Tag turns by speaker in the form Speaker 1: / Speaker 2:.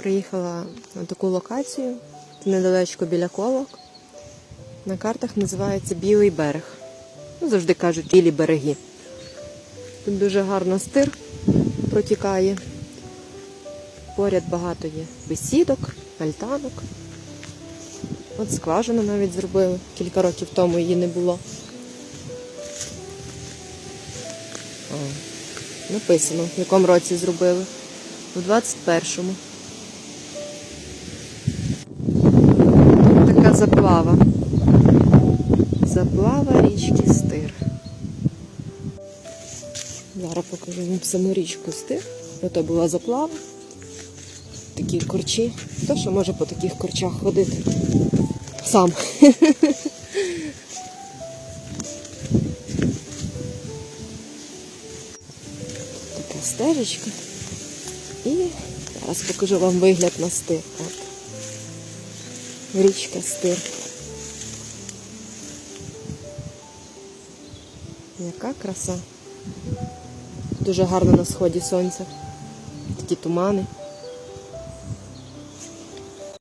Speaker 1: Приїхала на таку локацію недалечко біля колок. На картах називається Білий берег. Ну, завжди кажуть білі береги. Тут дуже гарно стир протікає. Поряд багато є бесідок, альтанок. От скважину навіть зробили. Кілька років тому її не було. О, написано, в якому році зробили. У 21-му. Заплава. Заплава річки Стир. Зараз покажу вам саму річку Стир. Ото була заплава. Такі корчі. Хто що може по таких корчах ходити? Сам. Така стежечка. І зараз покажу вам вигляд на стир. Річка стир. Яка краса. Дуже гарно на сході сонця. Такі тумани.